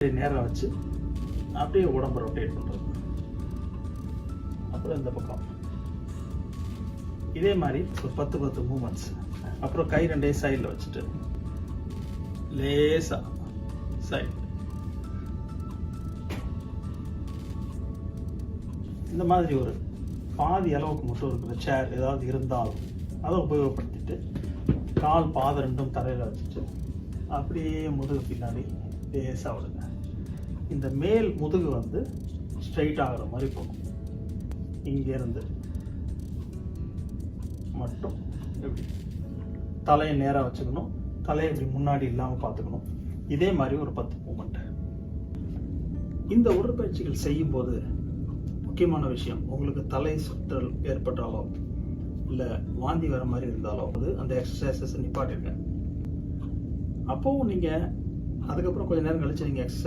நேராக வச்சு அப்படியே உடம்பு ரொட்டேட் பண்ணுறது அப்புறம் இந்த பக்கம். இதே மாதிரி ஒரு பத்து பத்து மூமெண்ட்ஸ் அப்புறம் கை ரெண்டே சைடில் வச்சுட்டு லேசா சைடு இந்த மாதிரி ஒரு பாதி அளவுக்கு மட்டும் இருக்கிற சேர் ஏதாவது இருந்தாலும் அதை உபயோகப்படுத்திட்டு கால் பாதம் ரெண்டும் தரையில் வச்சுட்டு அப்படியே முதுகு பின்னாடி லேசாக விடுங்க. இந்த மேல் முதுகு வந்து ஸ்ட்ரைட் ஆகிற மாதிரி போகும். இங்கேருந்து மட்டும் எப்படி தலையை நேராக வச்சுக்கணும். தலையை இப்படி முன்னாடி இல்லாமல் பார்த்துக்கணும். இதே மாதிரி ஒரு பத்து மூமெண்ட்டு இந்த உடற்பயிற்சிகள் செய்யும்போது முக்கியமான விஷயம் உங்களுக்கு தலை சுற்றல் ஏற்பட்டாலோ இல்லை வாந்தி வர மாதிரி இருந்தாலோ அது அந்த எக்ஸசைசஸ் நிப்பாட்டிருக்கேன் அப்போவும் நீங்கள் அதுக்கப்புறம் கொஞ்ச நேரம் கழிச்சு நீங்கள் எக்ஸசைஸ்